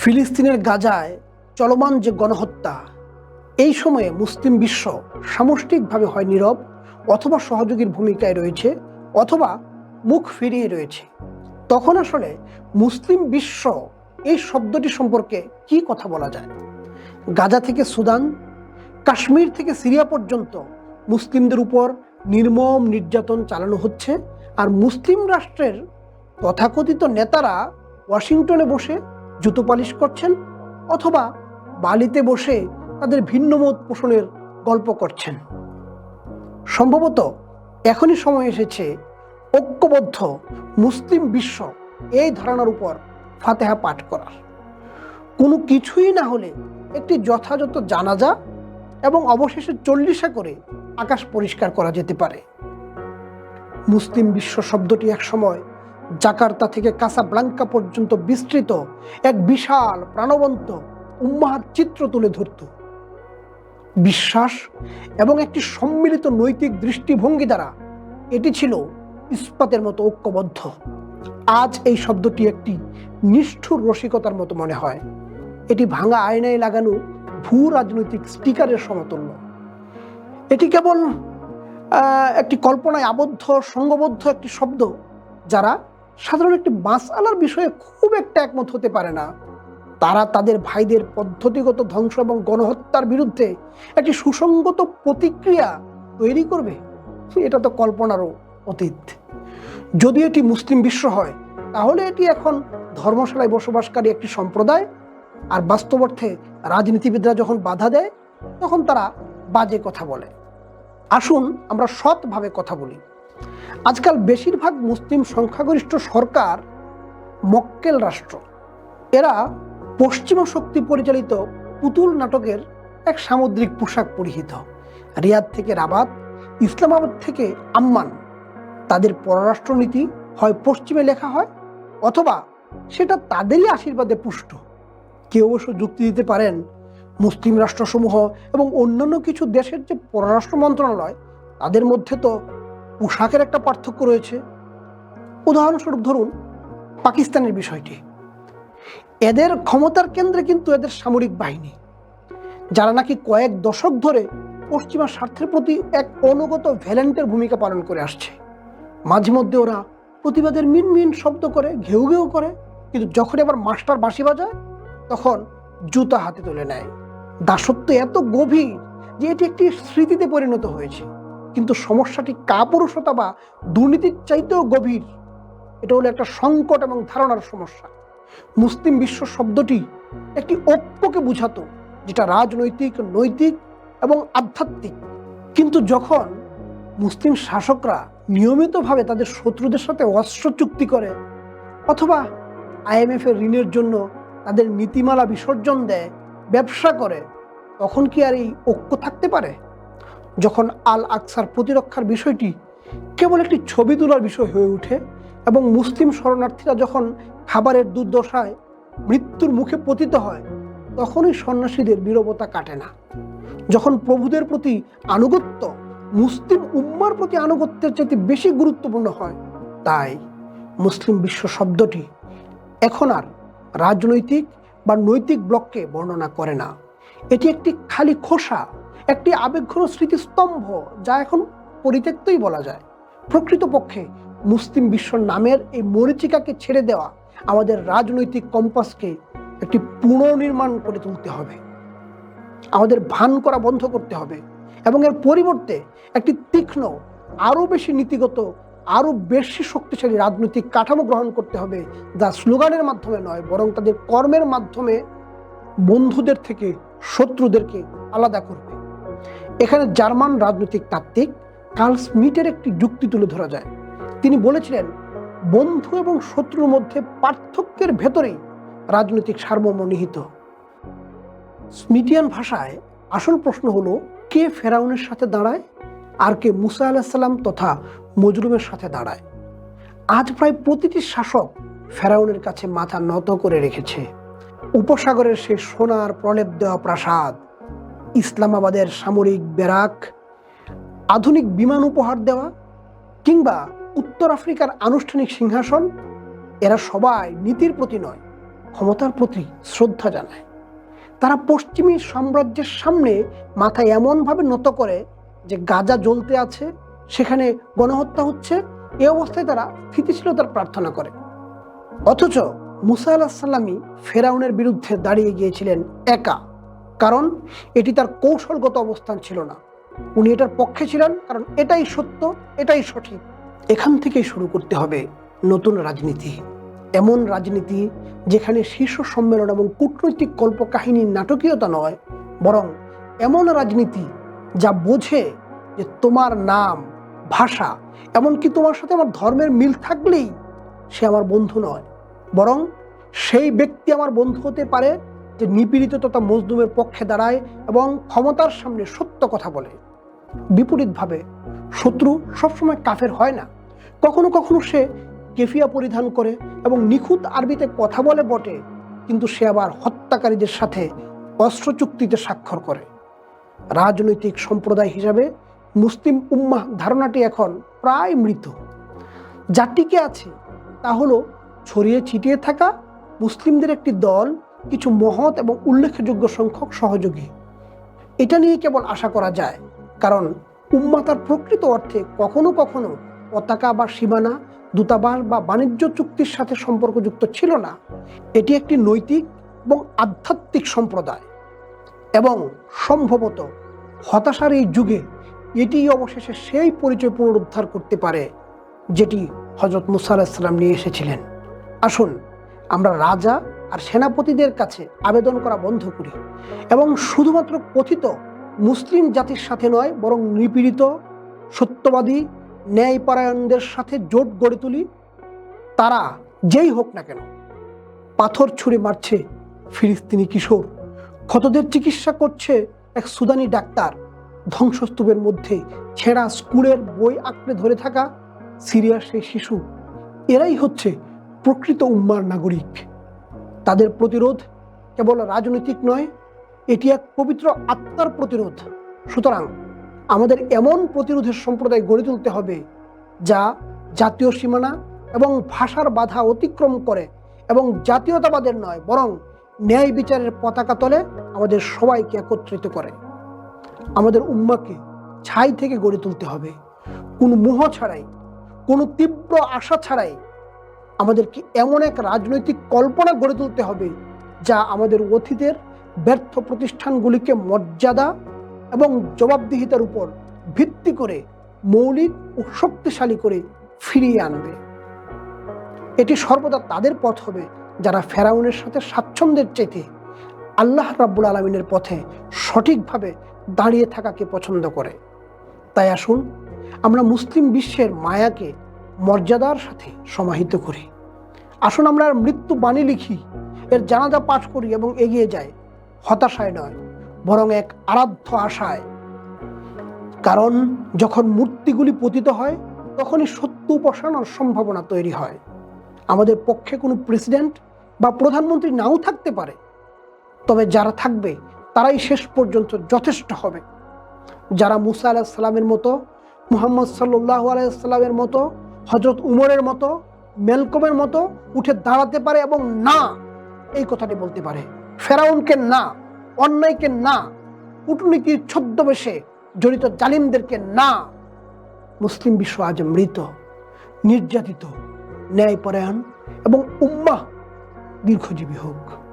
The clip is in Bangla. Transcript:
ফিলিস্তিনের গাজায় চলমান যে গণহত্যা, এই সময়ে মুসলিম বিশ্ব সামষ্টিকভাবে হয় নীরব অথবা সহযোগীর ভূমিকায় রয়েছে অথবা মুখ ফিরিয়ে রয়েছে। তখন আসলে মুসলিম বিশ্ব এই শব্দটি সম্পর্কে কি কথা বলা যায়? গাজা থেকে সুদান, কাশ্মীর থেকে সিরিয়া পর্যন্ত মুসলিমদের উপর নির্মম নির্যাতন চালানো হচ্ছে আর মুসলিম রাষ্ট্রের তথাকথিত নেতারা ওয়াশিংটনে বসে জুতো পালিশ করছেন অথবা বালিতে বসে তাদের ভিন্নমত পোষণের গল্প করছেন। সম্ভবত এখনই সময় এসেছে ঐক্যবদ্ধ মুসলিম বিশ্ব এই ধারণার উপর ফাতেহা পাঠ করার। কোনো কিছুই না হলে একটি যথাযথ জানাজা এবং অবশেষে চল্লিশা করে আকাশ পরিষ্কার করা যেতে পারে। মুসলিম বিশ্ব শব্দটি একসময় জাকার্তা থেকে কাসাব্লাঙ্কা পর্যন্ত বিস্তৃত এক বিশাল প্রাণবন্ত উম্মাহাত চিত্র তুলে ধরত। বিশ্বাস এবং একটি সম্মিলিত নৈতিক দৃষ্টিভঙ্গি দ্বারা এটি ছিল ইস্পাতের মতো ঐক্যবদ্ধ। আজ এই শব্দটি একটি নিষ্ঠুর রসিকতার মতো মনে হয়। এটি ভাঙা আয়নায় লাগানো ভূ রাজনৈতিক স্পিকারের সমতুল্য। এটি কেবল একটি কল্পনায় আবদ্ধ, সঙ্গবদ্ধ একটি শব্দ যারা সাধারণ একটি মাস আলার বিষয়ে খুব একটা একমত হতে পারে না। তারা তাদের ভাইদের পদ্ধতিগত ধ্বংস এবং গণহত্যার বিরুদ্ধে একটি সুসংগত প্রতিক্রিয়া তৈরি করবে। এটা তো কল্পনারও অতীত। যদি এটি মুসলিম বিশ্ব হয়, তাহলে এটি এখন ধর্মশালায় বসবাসকারী একটি সম্প্রদায়। আর বাস্তব অর্থে রাজনীতিবিদরা যখন বাধা দেয়, তখন তারা বাজে কথা বলে। আসুন আমরা সৎভাবে কথা বলি। আজকাল বেশিরভাগ মুসলিম সংখ্যাগরিষ্ঠ সরকার মক্কেল রাষ্ট্র। এরা পশ্চিমা শক্তি পরিচালিত পুতুল নাটকের এক সামুদ্রিক পোশাক পরিহিত। রিয়াদ থেকে রাবাত, ইসলামাবাদ থেকে আম্মান। তাদের পররাষ্ট্রনীতি হয় পশ্চিমে লেখা হয় অথবা সেটা তাদেরই আশীর্বাদে পুষ্ট। কেউ অবশ্য যুক্তি দিতে পারেন, মুসলিম রাষ্ট্রসমূহ এবং অন্যান্য কিছু দেশের যে পররাষ্ট্র মন্ত্রণালয়, তাদের মধ্যে তো পোশাকের একটা পার্থক্য রয়েছে। উদাহরণস্বরূপ ধরুন, পাকিস্তানের বিষয়টি। এদের ক্ষমতার কেন্দ্রে কিন্তু এদের সামরিক বাহিনী, যারা নাকি কয়েক দশক ধরে পশ্চিমা স্বার্থের প্রতি এক অনুগত ভ্যালেন্টের ভূমিকা পালন করে আসছে। মাঝে মধ্যে ওরা প্রতিবাদের মিন মিন শব্দ করে, ঘেউ ঘেউ করে, কিন্তু যখন আবার মাস্টার বাঁশি বাজায়, তখন জুতা হাতে তুলে নেয়। দাসত্ব এত গভীর যে এটি একটি স্মৃতিতে পরিণত হয়েছে। কিন্তু সমস্যাটি কাপুরুষতা বা দুর্নীতির চাইতেও গভীর। এটা হলো একটা সংকট এবং ধারণার সমস্যা। মুসলিম বিশ্ব শব্দটি একটি ঐক্যকে বুঝাতো, যেটা রাজনৈতিক, নৈতিক এবং আধ্যাত্মিক। কিন্তু যখন মুসলিম শাসকরা নিয়মিতভাবে তাদের শত্রুদের সাথে অস্ত্র চুক্তি করে অথবা আইএমএফ এর ঋণের জন্য তাদের নীতিমালা বিসর্জন দেয়, ব্যবসা করে, তখন কি আর এই ঐক্য থাকতে পারে? যখন আল আকসার প্রতিরক্ষার বিষয়টি কেবল একটি ছবি তোলার বিষয় হয়ে ওঠে এবং মুসলিম শরণার্থীরা যখন খাবারের দুর্দশায় মৃত্যুর মুখে পতিত হয়, তখনই সন্ন্যাসীদের নীরবতা কাটে না। যখন প্রভুদের প্রতি আনুগত্য, মুসলিম উম্মার প্রতি আনুগত্যের চাইতে বেশি গুরুত্বপূর্ণ হয়, তাই মুসলিম বিশ্ব শব্দটি এখন আর রাজনৈতিক বা নৈতিক ব্লককে বর্ণনা করে না। এটি একটি খালি খোসা একটি আবেগঘন স্মৃতিস্তম্ভ যা এখন পরিত্যক্তই বলা যায়। প্রকৃতপক্ষে মুসলিম বিশ্ব নামের এই মরিচিকাকে ছেড়ে দেওয়া আমাদের রাজনৈতিক কম্পাসকে একটি পুনর্নির্মাণ করে তুলতে হবে। আমাদের ভান করা বন্ধ করতে হবে এবং এর পরিবর্তে একটি তীক্ষ্ণ, আরও বেশি নীতিগত, আরও বেশি শক্তিশালী রাজনৈতিক কাঠামো গ্রহণ করতে হবে যা স্লোগানের মাধ্যমে নয়, বরং তাদের কর্মের মাধ্যমে বন্ধুদের থেকে শত্রুদেরকে আলাদা করবে। এখানে জার্মান রাজনৈতিক তাত্ত্বিক কার্ল স্মিটের একটি যুক্তি তুলে ধরা যায়। তিনি বলেছিলেন, বন্ধু এবং শত্রুর মধ্যে পার্থক্যের ভেতরেই রাজনৈতিক সার্বভৌম নিহিত। স্মিটিয়ান ভাষায় আসল প্রশ্ন হলো, কে ফেরাউনের সাথে দাঁড়ায় আর কে মুসা আলাহিসাল্লাম তথা মজরুমের সাথে দাঁড়ায়? আজ প্রায় প্রতিটি শাসক ফেরাউনের কাছে মাথা নত করে রেখেছে। উপসাগরের সে সোনার প্রলেপ দেওয়া প্রাসাদ ইসলামাবাদের সামরিক ব্যারাক, আধুনিক বিমান উপহার দেওয়া কিংবা উত্তর আফ্রিকার আনুষ্ঠানিক সিংহাসন, এরা সবাই নীতির প্রতি নয়, ক্ষমতার প্রতি শ্রদ্ধা জানায়। তারা পশ্চিমী সাম্রাজ্যের সামনে মাথা এমনভাবে নত করে যে গাজা জ্বলতে আছে, সেখানে গণহত্যা হচ্ছে, এ অবস্থায় তারা স্থিতিশীলতার প্রার্থনা করে। অথচ মুসা আল্লাহ সাল্লামী ফেরাউনের বিরুদ্ধে দাঁড়িয়ে গিয়েছিলেন একা। কারণ এটি তার কৌশলগত অবস্থান ছিল না। উনি এটার পক্ষে ছিলেন, কারণ এটাই সত্য, এটাই সঠিক। এখান থেকেই শুরু করতে হবে নতুন রাজনীতি। এমন রাজনীতি যেখানে শীর্ষ সম্মেলন এবং কূটনৈতিক কল্পকাহিনীর নাটকীয়তা নয়, বরং এমন রাজনীতি যা বোঝে যে তোমার নাম, ভাষা, এমনকি তোমার সাথে আমার ধর্মের মিল থাকলেই সে আমার বন্ধু নয়, বরং সেই ব্যক্তি আমার বন্ধু হতে পারে যে নিপীড়িত তথা মজদুমের পক্ষে দাঁড়ায় এবং ক্ষমতার সামনে সত্য কথা বলে। বিপরীতভাবে, শত্রু সবসময় কাফের হয় না। কখনো কখনো সে কেফিয়া পরিধান করে এবং নিখুঁত আরবিতে কথা বলে বটে, কিন্তু সে আবার হত্যাকারীদের সাথে অস্ত্র চুক্তিতে স্বাক্ষর করে। রাজনৈতিক সম্প্রদায় হিসাবে মুসলিম উম্মাহ ধারণাটি এখন প্রায় মৃত। যা টিকে আছে তা হলো ছড়িয়ে ছিটিয়ে থাকা মুসলিমদের একটি দল কিছু মহৎ এবং উল্লেখযোগ্য সংখ্যক সহযোগী। এটা নিয়ে কেবল আশা করা যায়, কারণ উম্মা তার প্রকৃত অর্থে কখনো কখনো পতাকা বা সীমানা, দূতাবাস বা বাণিজ্য চুক্তির সাথে সম্পর্কযুক্ত ছিল না। এটি একটি নৈতিক এবং আধ্যাত্মিক সম্প্রদায় এবং সম্ভবত হতাশার এই যুগে এটি অবশেষে সেই পরিচয় পুনরুদ্ধার করতে পারে যেটি হজরত মুসা আলাহিসাল্লাম নিয়ে এসেছিলেন। আসুন, আমরা রাজা আর সেনাপতিদের কাছে আবেদন করা বন্ধ করি। এবং শুধুমাত্র কথিত মুসলিম জাতির সাথে নয়, বরং নিপীড়িত, সত্যবাদী, ন্যায়পরায়ণদের সাথে জোট গড়ে তুলি। তারা যেই হোক না কেন, পাথর ছুঁড়ে মারছে ফিলিস্তিনি কিশোর। ক্ষতদের চিকিৎসা করছে এক সুদানি ডাক্তার। ধ্বংসস্তূপের মধ্যে ছেঁড়া স্কুলের বই আঁকড়ে ধরে থাকা সিরিয়ার সেই শিশু। এরাই হচ্ছে প্রকৃত উম্মার নাগরিক। তাদের প্রতিরোধ কেবল রাজনৈতিক নয়, এটি এক পবিত্র আত্মার প্রতিরোধ। সুতরাং আমাদের এমন প্রতিরোধের সম্প্রদায় গড়ে তুলতে হবে যা জাতীয় সীমানা এবং ভাষার বাধা অতিক্রম করে এবং জাতীয়তাবাদের নয়, বরং ন্যায় বিচারের পতাকা তলে আমাদের সবাইকে একত্রিত করে। আমাদের উম্মাকে ছাই থেকে গড়ে তুলতে হবে। কোনো মোহ ছাড়াই, কোনো তীব্র আশা ছাড়াই আমাদেরকে এমন এক রাজনৈতিক কল্পনা গড়ে তুলতে হবে যা আমাদের অতীতের ব্যর্থ প্রতিষ্ঠানগুলিকে মর্যাদা এবং জবাবদিহিতার উপর ভিত্তি করে মৌলিক ও শক্তিশালী করে ফিরিয়ে আনবে। এটি সর্বদা তাদের পথ হবে যারা ফেরাউনের সাথে স্বাচ্ছন্দ্যের চাইতে আল্লাহ রাব্বুল আলমিনের পথে সঠিকভাবে দাঁড়িয়ে থাকাকে পছন্দ করে। তাই আসুন, আমরা মুসলিম বিশ্বের মায়াকে মর্যাদার সাথে সমাহিত করি। আসুন আমরা মৃত্যু বাণী লিখি, এর জানাজা পাঠ করি এবং এগিয়ে যাই। হতাশায় নয়, বরং এক আরাধ্য আশায়। কারণ যখন মূর্তিগুলি পতিত হয়, তখনই সত্য উপাসনার সম্ভাবনা তৈরি হয়। আমাদের পক্ষে কোনো প্রেসিডেন্ট বা প্রধানমন্ত্রী নাও থাকতে পারে। তবে যারা থাকবে, তারাই শেষ পর্যন্ত যথেষ্ট হবে। যারা মুসা আলাহ সাল্লামের মতো, মুহাম্মদ সাল্লাহ আলাইসাল্লামের মতো হজরত উমরের মতো, মেলকমের মতো উঠে দাঁড়াতে পারে এবং না এই কথাটি বলতে পারে। ফেরাউনকে না, অন্যায়কে না, কূটনীতির ছদ্মবেশে জড়িত জালিমদেরকে না, মুসলিম বিশ্ব আজ মৃত, নির্যাতিত, ন্যায়পরায়ণ এবং উম্মাহ দীর্ঘজীবী হোক।